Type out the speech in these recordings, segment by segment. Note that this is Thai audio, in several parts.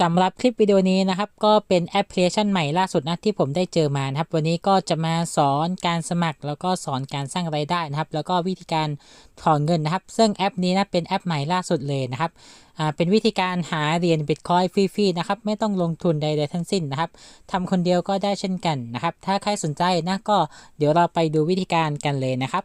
สำหรับคลิปวิดีโอนี้นะครับ ก็เป็นแอปพลิเคชันใหม่ล่าสุดนะที่ผมได้เจอมานะครับ วันนี้ก็จะมาสอนการสมัคร แล้วก็สอนการสร้างรายได้นะครับ แล้วก็วิธีการถอนเงินนะครับ ซึ่งแอปนี้นะเป็นแอปใหม่ล่าสุดเลยนะครับอ่าเป็นวิธีการหาเหรียญบิตคอยฟรีๆนะครับไม่ต้องลงทุนใดๆทั้งสิ้นนะครับทำคนเดียวก็ได้เช่นกันนะครับ ถ้าใครสนใจนะก็เดี๋ยวเราไปดูวิธีการกันเลยนะครับ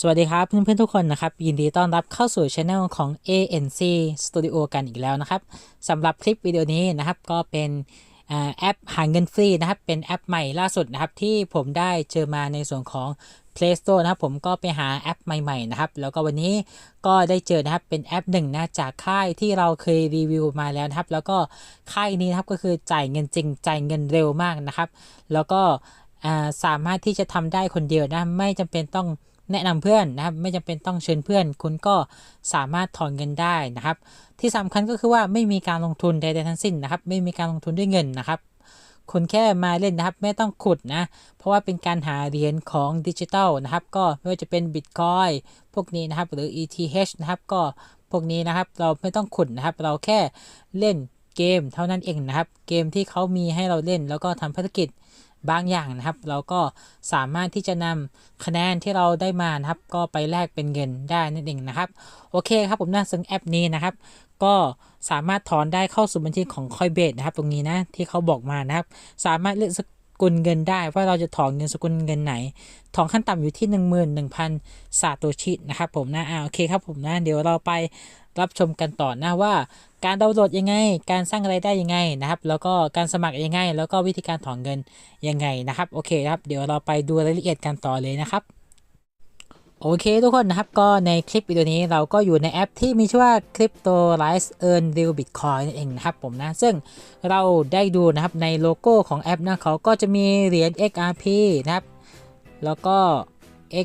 สวัสดีครับเพื่อนๆทุกคนนะครับ ยินดีต้อนรับเข้าสู่ช anel ของ ANC Studio กันอีกแล้วนะครับสำหรับคลิปวิดีโอนี้นะครับก็เป็นแอปหาเงินฟรีนะครับ เป็นแอปใหม่ล่าสุดนะครับ ที่ผมได้เจอมาในส่วนของ Play Store นะครับ ผมก็ไปหาแอปใหม่ๆนะครับ แล้วก็วันนี้ก็ได้เจอนะครับเป็นแอปหนึ่งนะจากค่ายที่เราเคยรีวิวมาแล้วนะครับ แล้วก็ค่ายนี้นะครับก็คือจ่ายเงินจริงจ่ายเงินเร็วมากนะครับ แล้วก็สามารถที่จะทำได้คนเดียวนะไม่จำเป็นต้อง แนะนำเพื่อนนะครับ ไม่จำเป็นต้องเชิญเพื่อน คุณก็สามารถถอนเงินได้นะครับ ที่สำคัญก็คือว่าไม่มีการลงทุนใดๆทั้งสิ้นนะครับ ไม่มีการลงทุนด้วยเงินนะครับคุณแค่มาเล่นนะครับ ไม่ต้องขุดนะ เพราะว่าเป็นการหาเหรียญของดิจิทัลนะครับ ก็ไม่ว่าจะเป็น Bitcoin พวกนี้นะครับ หรือ ETH นะครับ ก็พวกนี้นะครับ เราไม่ต้องขุดนะครับ เราแค่เล่นเกมเท่านั้นเองนะครับ เกมที่เขามีให้เราเล่นแล้วก็ทำภารกิจ บางอย่างนะครับ เราก็สามารถที่จะนำคะแนนที่เราได้มานะครับ ก็ไปแลกเป็นเงินได้นั่นเองนะครับ โอเคครับผมนะซึ่งแอปนี้นะครับ ก็สามารถถอนได้เข้าสู่บัญชีของคอยเบสนะครับ ตรงนี้นะที่เขาบอกมานะครับ สามารถเลือก กุลเงินได้ ว่าเราจะถอนเงินสกุลเงินไหน ถอนขั้นต่ำอยู่ที่ 11,000ซาโตชินะครับผมนะอ่าโอเคครับผมนะเดี๋ยวเราไปรับชมกันต่อนะว่า การดาวน์โหลดยังไง การสร้างรายได้ยังไงนะครับ แล้วก็การสมัครยังไง แล้วก็วิธีการถอนเงินยังไงนะครับโอเคครับเดี๋ยวเราไปดูรายละเอียดกันต่อเลยนะครับ โอเคทุกคนนะครับ ก็ในคลิปวิดีโอนี้เราก็อยู่ในแอปที่มีชื่อว่า Crypto Rise Earn Real Bitcoin นั่นเองนะครับผมนะ ซึ่งเราได้ดูนะครับในโลโก้ของแอปนะเขาก็จะมีเหรียญ XRP นะครับ แล้วก็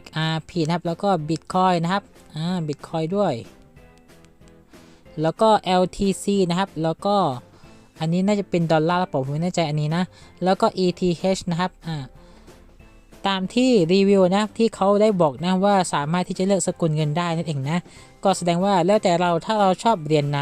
XRP นะครับ แล้วก็ Bitcoin นะครับ อ่า Bitcoin ด้วย แล้วก็ LTC นะครับ แล้วก็อันนี้น่าจะเป็นดอลลาร์ผมไม่แน่ใจอันนี้นะ แล้วก็ ETH นะครับ อ่า ตามที่รีวิวนะที่เขาได้บอกนะว่าสามารถที่จะเลือกสกุลเงินได้นั่นเองนะ ก็แสดงว่าแล้วแต่เราถ้าเราชอบเหรียญไหน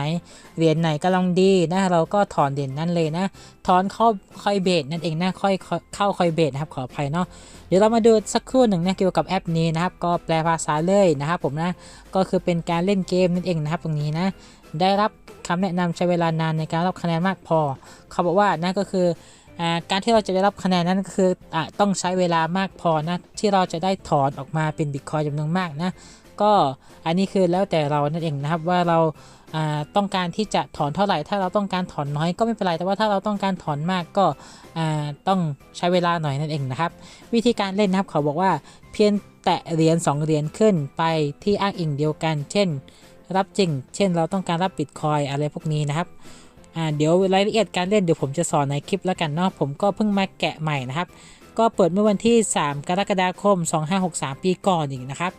เหรียญไหนกำลังดีนะเราก็ถอนเหรียญนั้นเลยนะ ถอนเข้าคอยเบสนั่นเองนะค่อยเข้าคอยเบสนะครับขออภัยเนาะเดี๋ยวเรามาดูสักครู่หนึ่งนะเกี่ยวกับแอปนี้นะครับ ก็แปลภาษาเลยนะครับผมนะก็คือเป็นการเล่นเกมนั่นเองนะครับ ตรงนี้นะได้รับคำแนะนำใช้เวลานานในการรับคะแนนมากพอ เขาบอกว่านั่นก็คือ การที่เราจะได้รับคะแนนนั้นก็คืออต้องใช้เวลามากพอนะที่เราจะได้ถอนออกมาเป็นบิตคอยจำนวนมากนะก็อันนี้คือแล้วแต่เรานั่นเองนะครับว่าเราต้องการที่จะถอนเท่าไหร่ ถ้าเราต้องการถอนน้อยก็ไม่เป็นไร แต่ว่าถ้าเราต้องการถอนมากก็ต้องใช้เวลาหน่อยนั่นเองนะครับ วิธีการเล่นนะครับเขาบอกว่าเพียงแตะเหรียญ2เหรียญขึ้นไปที่อ้างอิงเดียวกัน เช่น รับจริง เช่น เราต้องการรับบิตคอยอะไรพวกนี้นะครับ อ่าเดี๋ยวรายละเอียดการเล่นเดี๋ยวผมจะสอนในคลิปแล้วกันเนาะผมก็เพิ่งมาแกะใหม่นะครับก็เปิดเมื่อวันที่ 3 กรกฎาคม 2563 ปีก่อนอีกนะครับ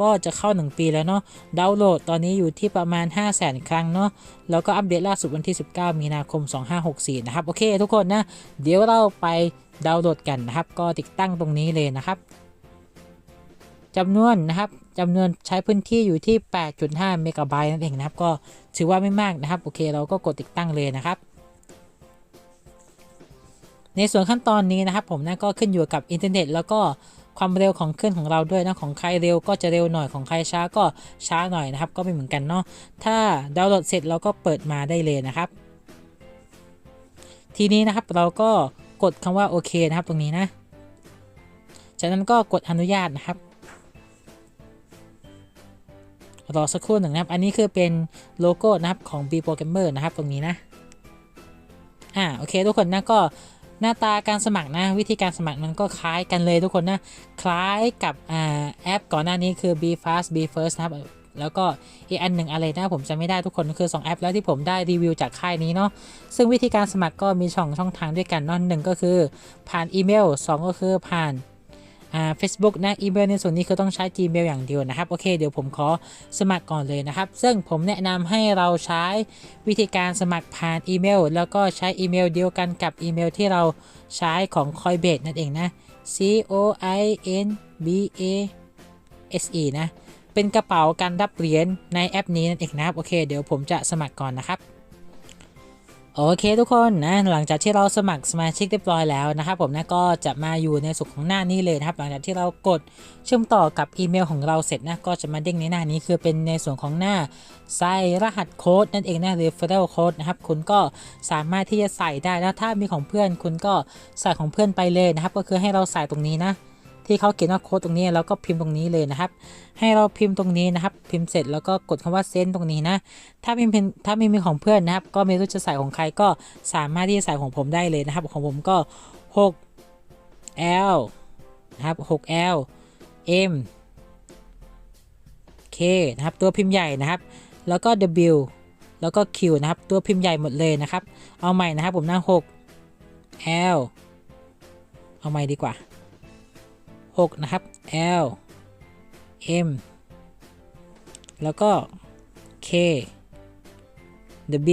ก็จะเข้า 1 ปีแล้วเนาะ ดาวน์โหลดตอนนี้อยู่ที่ประมาณ 5 0 0 0 0 0 ครั้งเนาะ แล้วก็อัปเดตล่าสุดวันที่ 19 มีนาคม 2564 นะครับ โอเคทุกคนนะ เดี๋ยวเราไปดาวน์โหลดกันนะครับ ก็ติดตั้งตรงนี้เลยนะครับจำนวนนะครับ จำนวนใช้พื้นที่อยู่ที่ 8.5 เมกะไบต์นั่นเองนะครับ ก็ถือว่าไม่มากนะครับ โอเค เราก็กดติดตั้งเลยนะครับ ในส่วนขั้นตอนนี้นะครับ ผมนะก็ขึ้นอยู่กับอินเทอร์เน็ต แล้วก็ความเร็วของเครื่องของเราด้วยนะของใครเร็วก็จะเร็วหน่อยของใครช้าก็ช้าหน่อยนะครับ ก็ไม่เหมือนกันเนาะถ้าดาวน์โหลดเสร็จเราก็เปิดมาได้เลยนะครับ ทีนี้นะครับเราก็กดคำว่าโอเคนะครับตรงนี้นะ จากนั้นก็กดอนุญาตนะครับ รอสักครู่หนึ่งนะครับ อันนี้คือเป็นโลโก้นะครับของ B Programmer นะครับตรงนี้นะ อ่าโอเคทุกคนนะก็หน้าตาการสมัครนะ วิธีการสมัครมันก็คล้ายกันเลยทุกคนนะ คล้ายกับอ่าแอปก่อนหน้านี้คือ B Fast B First นะครับแล้วก็อีกอันหนึ่งอะไรนะผมจะไม่ได้ทุกคนคือ 2 แอปแล้วที่ผมได้รีวิวจากค่ายนี้เนาะซึ่งวิธีการสมัครก็มีช่องช่องทางด้วยกันนาะหนึ่งก็คือ ผ่านอีเมล 2 ก็คือผ่าน อ่า Facebook นะอีเมลในส่วนนี้คือต้องใช้ Gmail อย่างเดียวนะครับ โอเค เดี๋ยวผมขอสมัครก่อนเลยนะครับ ซึ่งผมแนะนำให้เราใช้วิธีการสมัครผ่านอีเมล แล้วก็ใช้อีเมลเดียวกันกับอีเมลที่เราใช้ของ Coinbase นั่นเองนะ C O I N B A S E นะ เป็นกระเป๋าการรับเหรียญในแอปนี้นั่นเองนะครับ โอเค เดี๋ยวผมจะสมัครก่อนนะครับ โอเคทุกคนนะหลังจากที่เราสมัครสมาชิกเรียบร้อยแล้วนะครับผมนะก็จะมาอยู่ในส่วนของหน้านี้เลยนะครับ หลังจากที่เรากดเชื่อมต่อกับอีเมลของเราเสร็จนะก็จะมาเด้งในหน้านี้คือเป็นในส่วนของหน้าใส่รหัสโค้ดนั่นเองนะ referral code นะครับคุณก็สามารถที่จะใส่ได้แล้วถ้ามีของเพื่อนคุณก็ใส่ของเพื่อนไปเลยนะครับ ก็คือให้เราใส่ตรงนี้นะ ที่เขาเขียนว่าโค้ดตรงนี้แล้วก็พิมพ์ตรงนี้เลยนะครับ ให้เราพิมพ์ตรงนี้นะครับ พิมพ์เสร็จแล้วก็กดคำว่าเซนตรงนี้นะ ถ้าไม่เป็นถ้าไม่มีของเพื่อนนะครับ ก็ไม่รู้จะใส่ของใครก็สามารถที่จะใส่ของผมได้เลยนะครับ ของผมก็ 6 L นะครับ 6 L M K นะครับ ตัวพิมพ์ใหญ่นะครับ แล้วก็ W แล้วก็ Q นะครับ ตัวพิมพ์ใหญ่หมดเลยนะครับ เอาใหม่นะครับผมหน้า 6 L เอาใหม่ดีกว่า 6 นะครับ L M แล้วก็ K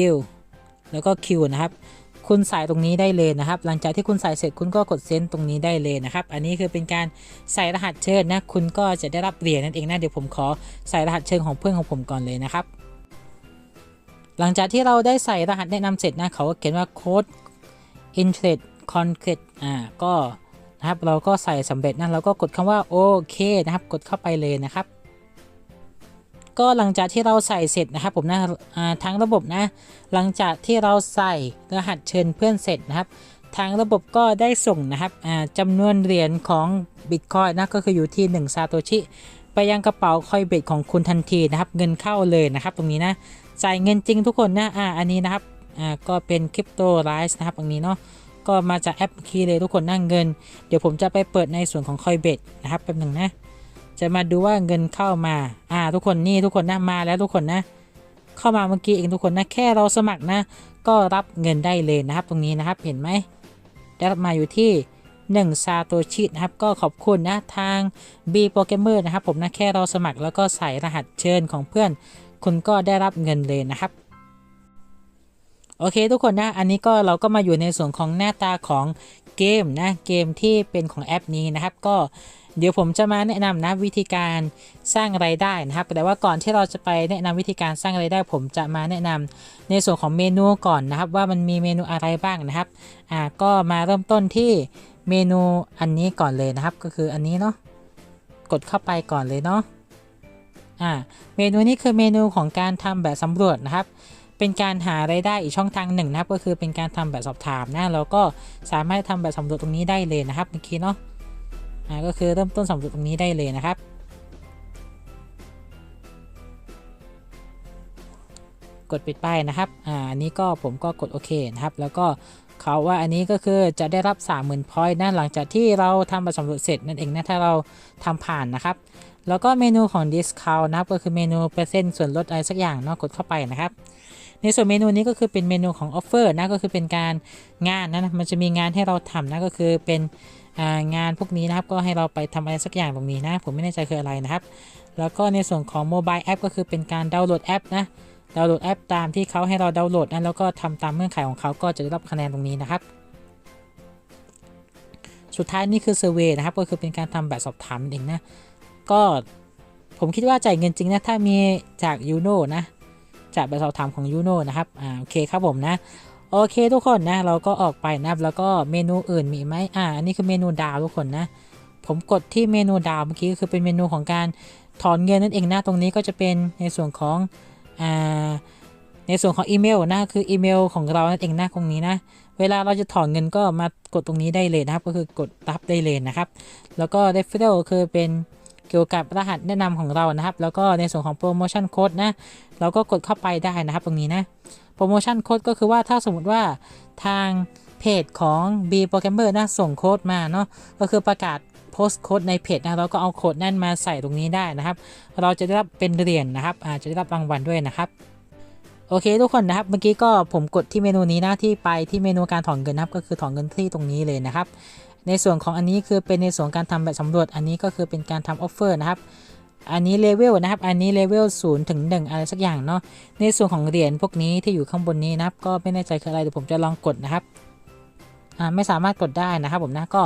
W แล้วก็ Q นะครับ คุณใส่ตรงนี้ได้เลยนะครับ หลังจากที่คุณใส่เสร็จคุณก็กดเซนตรงนี้ได้เลยนะครับ อันนี้คือเป็นการใส่รหัสเชิญนะ คุณก็จะได้รับเหรียญนั่นเองนะ เดี๋ยวผมขอใส่รหัสเชิญของเพื่อนของผมก่อนเลยนะครับ หลังจากที่เราได้ใส่รหัสแนะนำเสร็จนะ เขาก็เขียนว่าโค้ด interest concrete อ่า ก็ นะครับเราก็ใส่สำเร็จนะเราก็กดคำว่าโอเคนะครับ กดเข้าไปเลยนะครับ ก็หลังจากที่เราใส่เสร็จนะครับผมนะอ่าทางระบบนะ หลังจากที่เราใส่รหัสเชิญเพื่อนเสร็จนะครับ ทางระบบก็ได้ส่งนะครับจำนวนเหรียญของ Bitcoin นะก็คืออยู่ที่1ซาโตชิไปยังกระเป๋าคอยเบ t ของคุณทันทีนะครับ เงินเข้าเลยนะครับ ตรงนี้นะจ่ายเงินจริงทุกคนนะอ่าอันนี้นะครับอ่าก็เป็นคริปโตไลซ์นะครับตรงนี้เนาะ ก็มาจากแอปคีย์เลยทุกคนนั่งเงิน เดี๋ยวผมจะไปเปิดในส่วนของคอยเบ t นะครับแป๊บหนึ่งนะ จะมาดูว่าเงินเข้ามา อ่า ทุกคนนี่ทุกคนนะมาแล้วทุกคนนะ เข้ามาเมื่อกี้เองทุกคนนะแค่เราสมัครนะ ก็รับเงินได้เลยนะครับ ตรงนี้นะครับเห็นไหมได้รับมาอยู่ที่1ซาโตชินะครับก็ขอบคุณนะทาง B Programmer นะครับผมนะแค่เราสมัครแล้วก็ใส่รหัสเชิญของเพื่อน คุณก็ได้รับเงินเลยนะครับ โอเคทุกคนนะ อันนี้ก็เราก็มาอยู่ในส่วนของหน้าตาของเกมนะเกมที่เป็นของแอปนี้นะครับ ก็เดี๋ยวผมจะมาแนะนำนะวิธีการสร้างไรายได้นะครับ แต่ว่าก่อนที่เราจะไปแนะนำวิธีการสร้างไรายได้ ผมจะมาแนะนำในส่วนของเมนูก่อนนะครับ ว่ามันมีเมนูอะไรบ้างนะครับอ่าก็มาเริ่มต้นที่เมนูอันนี้ก่อนเลยนะครับ ก็คืออันนี้เนาะกดเข้าไปก่อนเลยเนาะอ่าเมนูนี้คือเมนูของการทำแบบสำรวจนะครับ เป็นการหารายได้อีกช่องทางหนึ่งนะครับ ก็คือเป็นการทำแบบสอบถามนะเราก็สามารถทำแบบสำรวจตรงนี้ได้เลยนะครับเมื่อกี้เนาะอ่าก็คือเริ่มต้นสำรวจตรงนี้ได้เลยนะครับกดปิดป้ายนะครับ อ่า อันนี้ก็ผมก็กดโอเคนะครับ แล้วก็เขาว่าอันนี้ก็คือจะได้รับ 30,000 point นะหลังจากที่เราทำแบบสำรวจเสร็จนั่นเองนะ ถ้าเราทำผ่านนะครับ แล้วก็เมนูของ discount นะครับ ก็คือเมนูเปอร์เซ็นต์ส่วนลดอะไรสักอย่างเนาะ กดเข้าไปนะครับ ในส่วนเมนูนี้ก็คือเป็นเมนูของ offer นะก็คือเป็นการงานนะมันจะมีงานให้เราทำนะก็คือเป็นงานพวกนี้นะครับก็ให้เราไปทำอะไรสักอย่างตรงนี้นะ ผมไม่แน่ใจคืออะไรนะครับ แล้วก็ในส่วนของ mobile app ก็คือเป็นการดาวน์โหลดแอปนะดาวน์โหลดแอปตามที่เขาให้เราดาวน์โหลดนะแล้วก็ทำตามเงื่อนไขของเขาก็จะได้รับคะแนนตรงนี้นะครับ สุดท้ายนี่คือ survey นะครับก็คือเป็นการทำแบบสอบถามเองนะก็ผมคิดว่าจ่ายเงินจริงนะถ้ามีจากยูโนนะ จากแบบสอบถามของยูโนนะครับอ่าโอเคครับผมนะโอเคทุกคนนะเราก็ออกไปนะครับแล้วก็เมนูอื่นมีไหมอ่าอันนี้คือเมนูดาวทุกคนนะ ผมกดที่เมนูดาวเมื่อกี้ก็คือเป็นเมนูของการถอนเงินนั่นเองนะตรงนี้ก็จะเป็นในส่วนของอ่าในส่วนของอีเมลนะคืออีเมลของเรานั่นเองนะตรงนี้นะ เวลาเราจะถอนเงินก็มากดตรงนี้ได้เลยนะครับ ก็คือกดรับได้เลยนะครับ แล้วก็ referral คือเป็น เกี่ยวกับรหัสแนะนำของเรานะครับ แล้วก็ในส่วนของโปรโมชั่นโค้ดนะ เราก็กดเข้าไปได้นะครับตรงนี้นะ โปรโมชั่นโค้ดก็คือว่าถ้าสมมติว่าทางเพจของ B Programmer นะส่งโค้ดมาเนาะ ก็คือประกาศโพสต์โค้ดในเพจนะ เราก็เอาโค้ดนั่นมาใส่ตรงนี้ได้นะครับ เราจะได้รับเป็นเหรียญนะครับ อาจจะได้รับรางวัลด้วยนะครับโอเคทุกคนนะครับเมื่อกี้ก็ผมกดที่เมนูนี้นะที่ไปที่เมนูการถอนเงินนะครับก็คือถอนเงินที่ตรงนี้เลยนะครับ ในส่วนของอันนี้คือเป็นในส่วนการทำแบบสำรวจ อันนี้ก็คือเป็นการทำออฟเฟอร์นะครับ อันนี้เลเวลนะครับ อันนี้เลเวล0ถึง1อะไรสักอย่างเนาะ ในส่วนของเหรียญพวกนี้ที่อยู่ข้างบนนี้นะครับ ก็ไม่แน่ใจคืออะไรเดี๋ยวผมจะลองกดนะครับไม่สามารถกดได้นะครับผมนะก็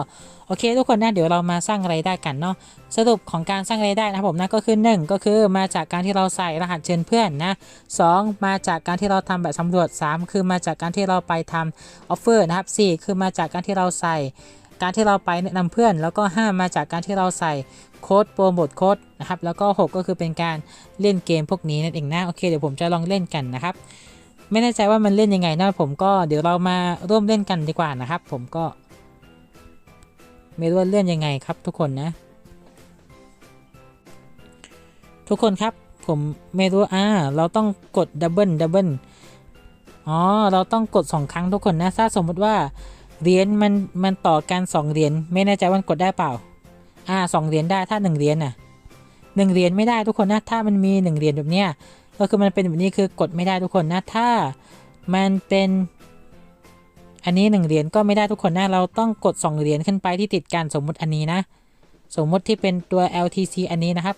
โอเคทุกคนนะเดี๋ยวเรามาสร้างไรายได้กันเนาะสรุปของการสร้างไรายได้นะครับผมนะก็คือ 1 ก็คือมาจากการที่เราใส่รหัสเชิญเพื่อนนะ2มาจากการที่เราทำแบบสำรวจ 3 คือมาจากการที่เราไปทำออฟเฟอร์นะครับ4คือมาจากการที่เราใส่ การที่เราไปแนะนำเพื่อน แล้วก็ 5 มาจากการที่เราใส่โค้ดโปรโมทโค้ดนะครับแล้วก็ 6 ก็คือเป็นการเล่นเกมพวกนี้นั่นเองนะโอเคเดี๋ยวผมจะลองเล่นกันนะครับ ไม่แน่ใจว่ามันเล่นยังไงนะผมก็เดี๋ยวเรามาร่วมเล่นกันดีกว่านะครับ ผมก็ ไม่รู้ว่าเล่นยังไงครับทุกคนนะ ทุกคนครับผมไม่รู้อ่าเราต้องกดดับเบิลดับเบิลอ๋อเราต้องกดสองครั้งทุกคนนะถ้าสมมติว่า เหรียญมันมันต่อกันสองเหรียญไม่แน่ใจว่ากดได้เปล่า อ่าสองเหรียญได้ถ้าหนึ่งเหรียญน่ะหนึ่งเหรียญไม่ได้ทุกคนนะถ้ามันมีหนึ่งเหรียญแบบเนี้ยก็คือมันเป็นแบบนี้คือกดไม่ได้ทุกคนนะถ้ามันเป็น อันนี้หนึ่งเหรียญก็ไม่ได้ทุกคนนะเราต้องกด2เหรียญขึ้นไปที่ติดกันสมมุติอันนี้นะ สมมุติที่เป็นตัว LTC อันนี้นะครับ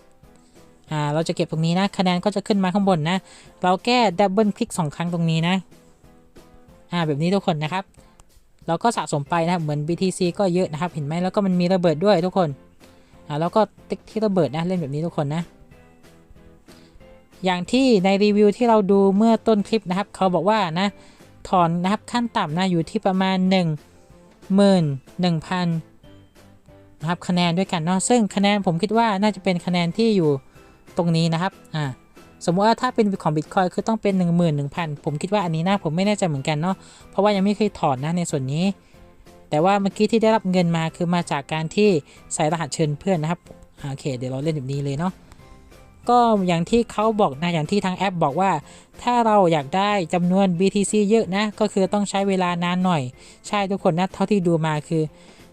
อ่าเราจะเก็บตรงนี้นะคะแนนก็จะขึ้นมาข้างบนนะ เราแก้ดับเบิลคลิกสองครั้งตรงนี้นะอ่าแบบนี้ทุกคนนะครับ เราก็สะสมไปนะครับเหมือน BTC ก็เยอะนะครับเห็นไหมแล้วก็มันมีระเบิดด้วยทุกคนอ่าแล้วก็ติ๊กที่ระเบิดนะเล่นแบบนี้ทุกคนนะ อย่างที่ในรีวิวที่เราดูเมื่อต้นคลิปนะครับ เขาบอกว่านะถอนนะครับขั้นต่ำนะอยู่ที่ประมาณ 1 1 0 0 0นะครับคะแนนด้วยกันเนาะซึ่งคะแนนผมคิดว่าน่าจะเป็นคะแนนที่อยู่ตรงนี้นะครับอ่า สมมติว่าถ้าเป็นของ Bitcoin คือต้องเป็น 1 1 0 0 0 ผมคิดว่าอันนี้นะผมไม่แน่ใจเหมือนกันเนาะเพราะว่ายังไม่เคยถอนนะในส่วนนี้ แต่ว่าเมื่อกี้ที่ได้รับเงินมาคือมาจากการที่ใส่รหัสเชิญเพื่อนนะครับโอเค เดี๋ยวเราเล่นแบบนี้เลยเนาะก็อย่างที่เขาบอกนะอย่างที่ทางแอปบอกว่า ถ้าเราอยากได้จำนวน BTC เยอะนะ ก็คือต้องใช้เวลานานหน่อย ใช่ทุกคนนะเท่าที่ดูมาคือ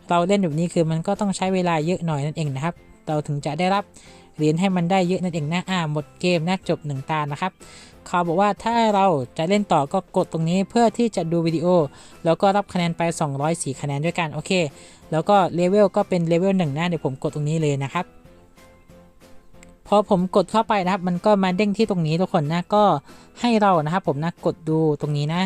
เราเล่นแบบนี้คือมันก็ต้องใช้เวลาเยอะหน่อยนั่นเองนะครับ เราถึงจะได้รับ เหรียญให้มันได้เยอะนั่นเองนะอ่าหมดเกมนะจบหนึ่งตานะครับเขาบอกว่าถ้าเราจะเล่นต่อก็กดตรงนี้เพื่อที่จะดูวิดีโอ แล้วก็รับคะแนนไป 204 คะแนนด้วยกันโอเค แล้วก็เลเวลก็เป็นเลเวลหนึ่งนะเดี๋ยวผมกดตรงนี้เลยนะครับพอผมกดเข้าไปนะครับ มันก็มาเด้งที่ตรงนี้ทุกคนนะก็ให้เรานะครับผมนะกดดูตรงนี้นะ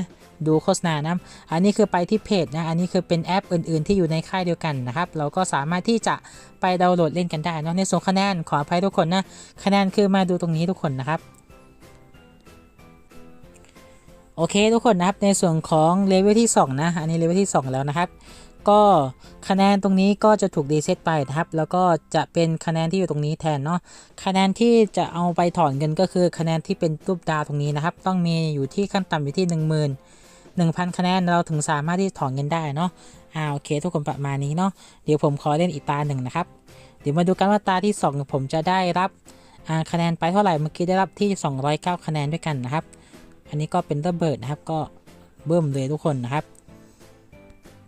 ดูโฆษณานะอันนี้คือไปที่เพจนะอันนี้คือเป็นแอปอื่น ๆ ที่อยู่ในค่ายเดียวกันนะครับเราก็สามารถที่จะไปดาวน์โหลดเล่นกันได้นะในส่วนคะแนนขออภัยทุกคนนะคะแนนคือมาดูตรงนี้ทุกคนนะครับโอเคทุกคนนะครับในส่วนของเลเวลที่ 2 นะ อันนี้เลเวลที่ 2 แล้วนะครับ ก็คะแนนตรงนี้ก็จะถูกรีเซตไปนะครับ แล้วก็จะเป็นคะแนนที่อยู่ตรงนี้แทนเนาะคะแนนที่จะเอาไปถอนเงินก็คือคะแนนที่เป็นรูปดาวตรงนี้นะครับ ต้องมีอยู่ที่ขั้นต่ำอยู่ที่ 1 0 0 0 0 1,000 คะแนนเราถึงสามารถที่ถอนเงินได้เนาะอ่าโอเค ทุกคนประมาณนี้เนาะเดี๋ยวผมขอเล่นอีกตาหนึ่งนะครับ เดี๋ยวมาดูกันว่าตาที่ 2 ผมจะได้รับคะแนนไปเท่าไหร่เมื่อกี้ได้รับที่ 209 คะแนนด้วยกันนะครับ อันนี้ก็เป็นระเบิดนะครับก็เบิ่มเลยทุกคนนะครับ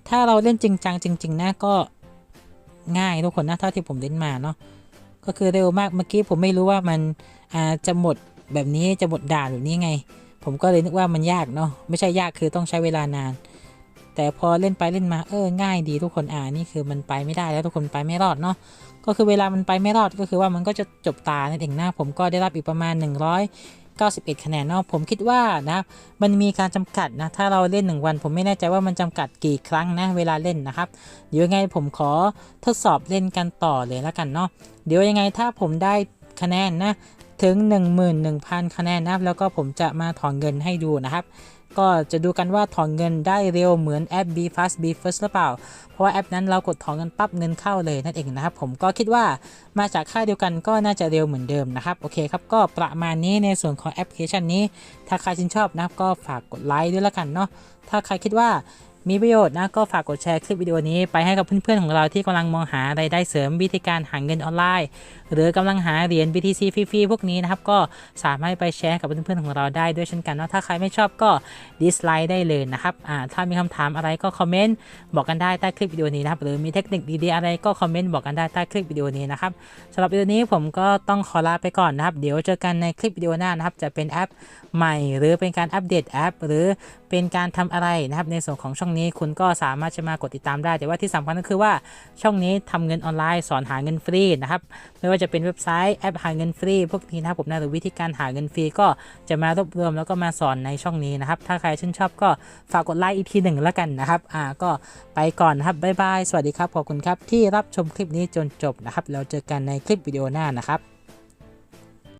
ถ้าเราเล่นจริงจังจริง ๆนะก็ง่ายทุกคนนะเท่าที่ผมเล่นมาเนาะก็คือเร็วมากเมื่อกี้ผมไม่รู้ว่ามันจะหมดแบบนี้จะหมดด่านแบบนี้ไง ผมก็เลยนึกว่ามันยากเนาะไม่ใช่ยากคือต้องใช้เวลานาน แต่พอเล่นไปเล่นมาเออง่ายดีทุกคนอ่านี่คือมันไปไม่ได้แล้วทุกคนไปไม่รอดเนาะก็คือเวลามันไปไม่รอดก็คือว่ามันก็จะจบตานั่นเองนะผมก็ได้รับอีกประมาณ 191 คะแนนเนาะผมคิดว่านะมันมีการจำกัดนะถ้าเราเล่น 1 วัน ผมไม่แน่ใจว่ามันจำกัดกี่ครั้งนะเวลาเล่นนะครับเดี๋ยวยังไงผมขอทดสอบเล่นกันต่อเลยแล้วกันเนาะเดี๋ยวยังไงถ้าผมได้คะแนนนะ ถึง 11,000 คะแนนนะครับ แล้วก็ผมจะมาถอนเงินให้ดูนะครับ ก็จะดูกันว่าถอนเงินได้เร็วเหมือนแอป B Fast B First หรือเปล่า เพราะว่าแอปนั้นเรากดถอนเงินปั๊บเงินเข้าเลยนั่นเองนะครับ ผมก็คิดว่ามาจากค่ายเดียวกันก็น่าจะเร็วเหมือนเดิมนะครับ โอเคครับ ก็ประมาณนี้ในส่วนของแอปพลิเคชันนี้ ถ้าใครชื่นชอบนะครับก็ฝากกดไลค์ด้วยละกันเนาะ ถ้าใครคิดว่า มีประโยชน์นะก็ฝากกดแชร์คลิปวิดีโอนี้ไปให้กับเพื่อนๆของเราที่กำลังมองหารายได้เสริมวิธีการหาเงินออนไลน์ หรือกำลังหาเหรียญ BTC ฟรีๆพวกนี้นะครับก็สามารถไปแชร์กับเพื่อนๆของเราได้ด้วยเช่นกันนาะถ้าใครไม่ชอบก็ดิสไลค์ได้เลยนะครับอ่าถ้ามีคำถามอะไรก็คอมเมนต์บอกกันได้ใต้คลิปวิดีโอนี้นะครับหรือมีเทคนิคดีๆอะไรก็คอมเมนต์บอกกันได้ใต้คลิปวิดีโอนี้นะครับสำหรับวิดีโอนี้ผมก็ต้องขอลาไปก่อนนะครับ เดี๋ยวเจอกันในคลิปวิดีโอหน้านะครับจะเป็นแอปใหม่ หรือเป็นการอัปเดตแอป หรือเป็นการทำอะไรนะครับในส่วนของช่องนี้คุณก็สามารถจะมากดติดตามได้ แต่ว่าที่สำคัญก็คือว่าช่องนี้ทำเงินออนไลน์สอนหาเงินฟรีนะครับไม่ว่าจะเป็นเว็บไซต์แอปหาเงินฟรีพวกนี้นะครับผมนะหรือวิธีการหาเงินฟรีก็จะมารวบรวมแล้วก็มาสอนในช่องนี้นะครับ ถ้าใครชื่นชอบก็ฝากกดไลค์อีกทีหนึ่งแล้วกันนะครับอ่าก็ไปก่อนนะครับบ๊ายบายสวัสดีครับขอบคุณครับที่รับชมคลิปนี้จนจบนะครับแล้วเจอกันในคลิปวิดีโอหน้านะครับ